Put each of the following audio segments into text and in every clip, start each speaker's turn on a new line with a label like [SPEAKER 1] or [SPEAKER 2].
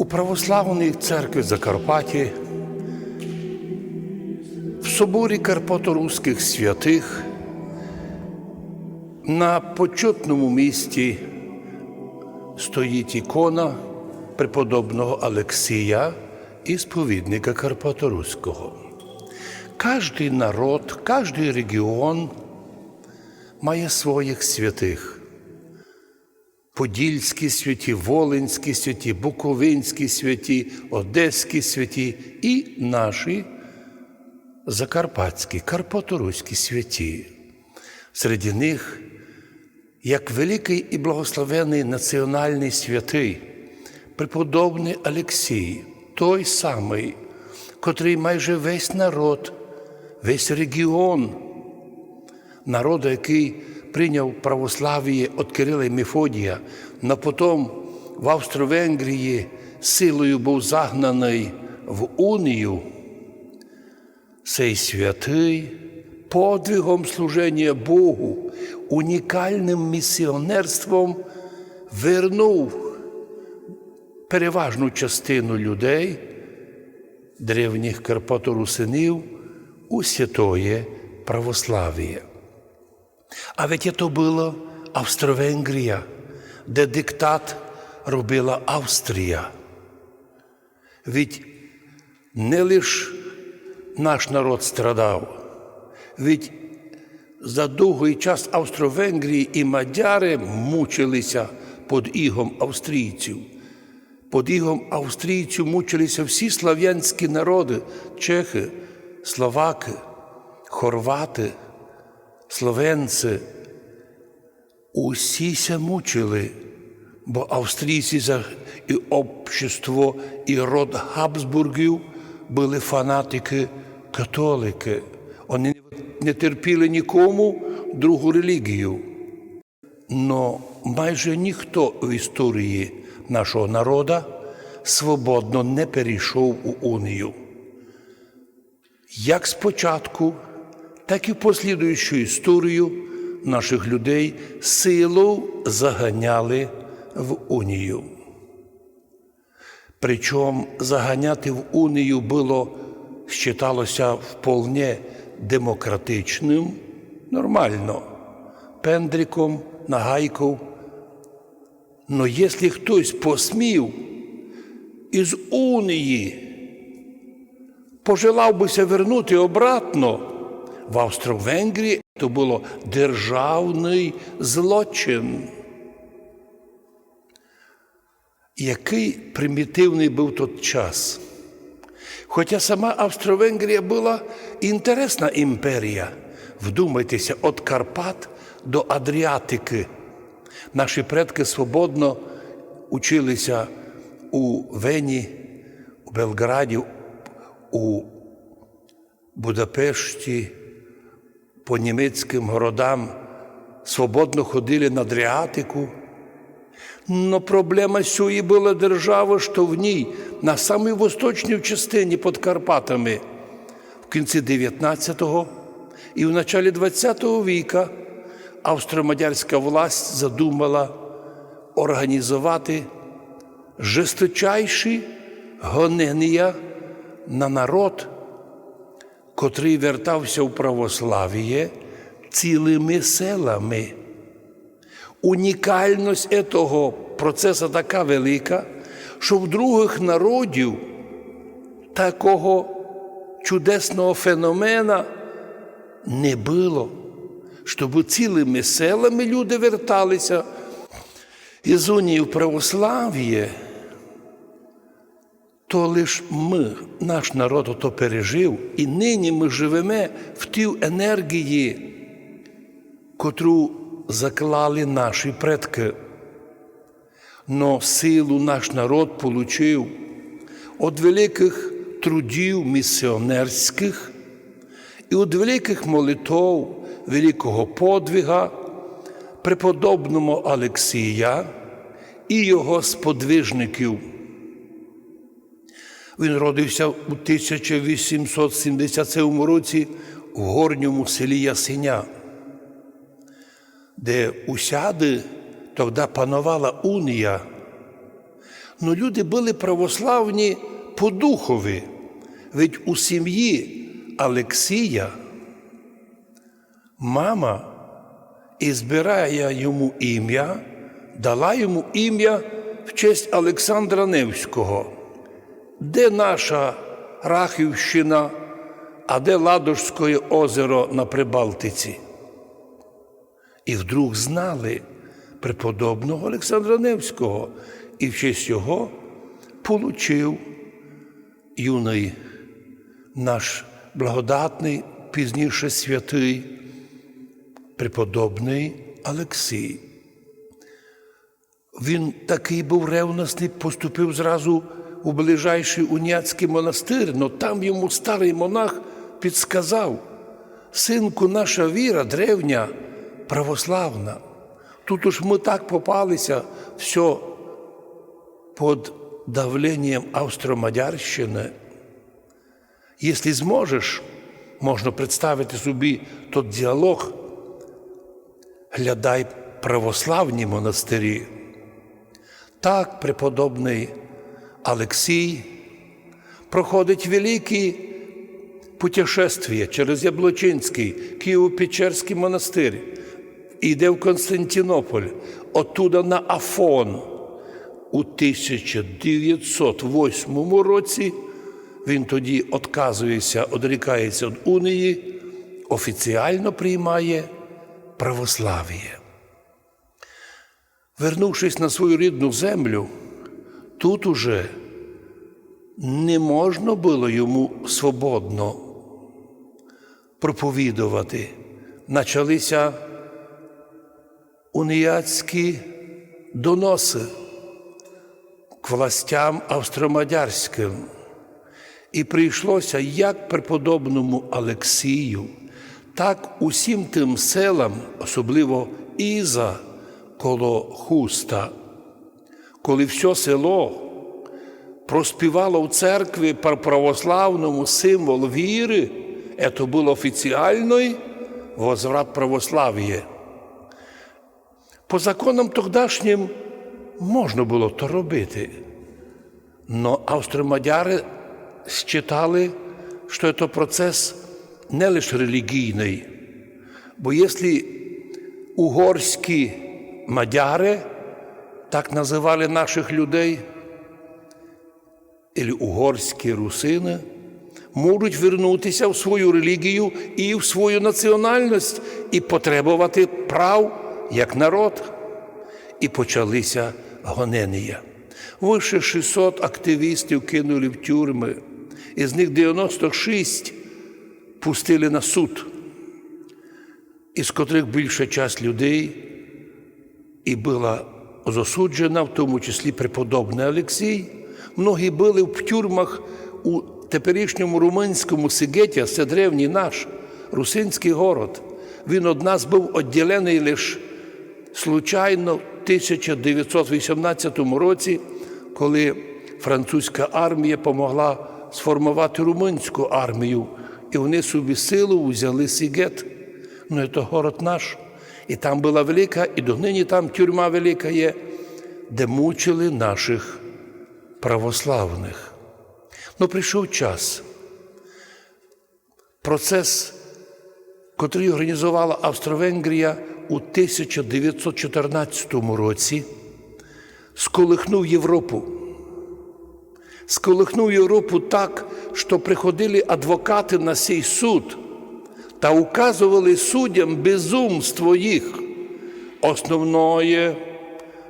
[SPEAKER 1] У православній церкві Закарпатті в соборі Карпаторуських святих на почетному місці стоїть ікона преподобного Алексія і сповідника Карпаторуського. Кожний народ, кожний регіон має своїх святих. Подільські святі, Волинські святі, Буковинські святі, Одеські святі і наші закарпатські, карпаторуські святі. Серед них, як великий і благословений національний святий, преподобний Алексій, той самий, котрий майже весь народ, весь регіон, народу, який прийняв православ'я від Кирила і Мефодія, но потім в Австро-Венгрії силою був загнаний в унію, цей святий подвигом служення Богу, унікальним місіонерством вернув переважну частину людей, древніх Карпаторусинів, у святое православ'я. А ведь это было Австро-Венгрія, де диктат робила Австрія. Ведь не лише наш народ страдав, ведь за довгий час Австро-Венгрії і мадяри мучилися під ігом австрійців. Під ігом австрійців мучилися всі слав'янські народи чехи, словаки, хорвати, словенці. Усі ся мучили, бо австрійці і общество, і род Габсбургів були фанатики католики. Вони не терпіли нікому другу релігію. Но майже ніхто в історії нашого народу свободно не перейшов у унію. Як спочатку, так і в послідуючу історію наших людей силу заганяли в унію. Причому заганяти в унію було, вважалося вполне демократичним, нормально, пендриком, нагайком. Но якщо хтось посмів із унії пожелав бися вернути обратно в Австро-Венгрії, то було державний злочин. Який примітивний був тот час. Хоча сама Австро-Венгрія була інтересна імперія, вдумайтеся, від Карпат до Адріатики. Наші предки свободно училися у Вені, у Белграді, у Будапешті, по німецьким городам, свободно ходили на Адріатику. Но проблема сьої була держава, що в ній, на самій восточній частині під Карпатами, в кінці 19-го і в началі 20-го віка австро-мадярська власть задумала організувати жесточайші гонення на народ, котрий вертався в православ'я цілими селами. Унікальність цього процесу така велика, що в других народів такого чудесного феномена не було, щоб цілими селами люди верталися із унії в православ'я, то лише ми, наш народ, то пережив, і нині ми живемо в тій енергії, котру заклали наші предки. Но силу наш народ получив від великих трудів місіонерських і від великих молитов великого подвига преподобному Алексія і його сподвижників. Він родився у 1877 році в горньому селі Ясеня, де усяди тоді панувала унія. Ну, люди були православні по духові. Ведь у сім'ї Алексія мама і збирає йому ім'я, дала йому ім'я в честь Олександра Невського. Де наша Рахівщина, а де Ладожське озеро на Прибалтиці? І вдруг знали преподобного Олександра Невського, і в честь його получив юний наш благодатний, пізніше святий, преподобний Олексій. Він такий був ревностний, поступив зразу у ближайший уніатський монастир, але там йому старий монах підсказав, синку, наша віра древня, православна. Тут уж ми так попалися, все під давленням Австро-Мадярщини. Якщо зможеш, можна представити собі той діалог, глядай православні монастирі. Так преподобний Олексій проходить великі путешествия через Яблочинський, Києво-Печерський монастир, йде в Константинополь, оттуда на Афон. У 1908 році він тоді відказується, одрікається від унії, офіціально приймає православ'я. Вернувшись на свою рідну землю, тут уже не можна було йому свободно проповідувати. Почалися уніяцькі доноси к властям австромадярським. І прийшлося як преподобному Олексію, так усім тим селам, особливо Іза коло Хуста, коли все село проспівало в церкві православному символ віри, це був офіціальний возврат православ'я. По законам тогдашнім можна було то робити. Но австромадяри считали, що це процес не лише релігійний, бо якщо угорські мадяри, так називали наших людей, або угорські русини, можуть вернутися в свою релігію і в свою національність і потребувати прав як народ. І почалися гонення. Вище 600 активістів кинули в тюрми, із них 96 пустили на суд, із котрих більша часть людей і була засуджена, в тому числі преподобний Олексій. Многі були в тюрмах у теперішньому румунському Сигеті, це древній наш русинський город. Він од нас був відділений лише случайно в 1918 році, коли французька армія допомогла сформувати румунську армію, і вони собі силу взяли Сігет. Ну, це город наш. І там була велика, і донині там тюрма велика є, де мучили наших православних. Ну, прийшов час. Процес, котрий організувала Австро-Венгрія у 1914 році, сколихнув Європу. Сколихнув Європу так, що приходили адвокати на сей суд та указували суддям безумство їх. Основное,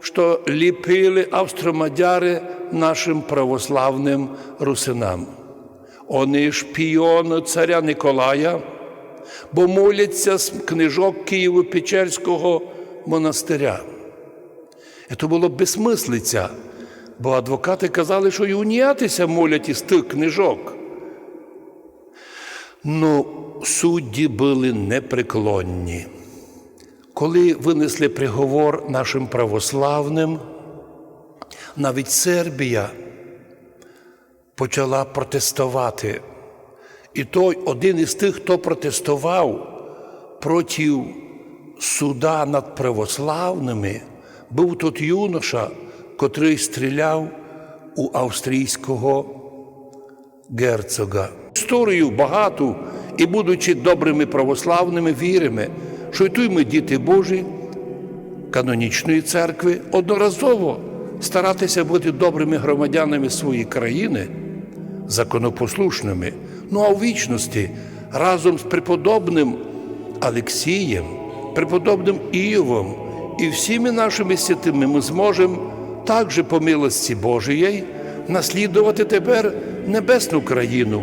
[SPEAKER 1] що ліпили австромадяри нашим православним русинам. Вони шпіони царя Николая, бо моляться з книжок Києво-Печерського монастиря. Це було безсмислиця, бо адвокати казали, що і уніятися молять із тих книжок. Ну, судді були непреклонні. Коли винесли приговор нашим православним, навіть Сербія почала протестувати. І той один із тих, хто протестував проти суда над православними, був тут юноша, котрий стріляв у австрійського герцога. Історію багату і, будучи добрими православними, віримо, що й тут ми діти Божі, канонічної церкви, одноразово старатися бути добрими громадянами своєї країни, законопослушними. Ну а у вічності разом з преподобним Алексієм, преподобним Іовом і всіми нашими святими ми зможемо також по милості Божої наслідувати тепер небесну країну,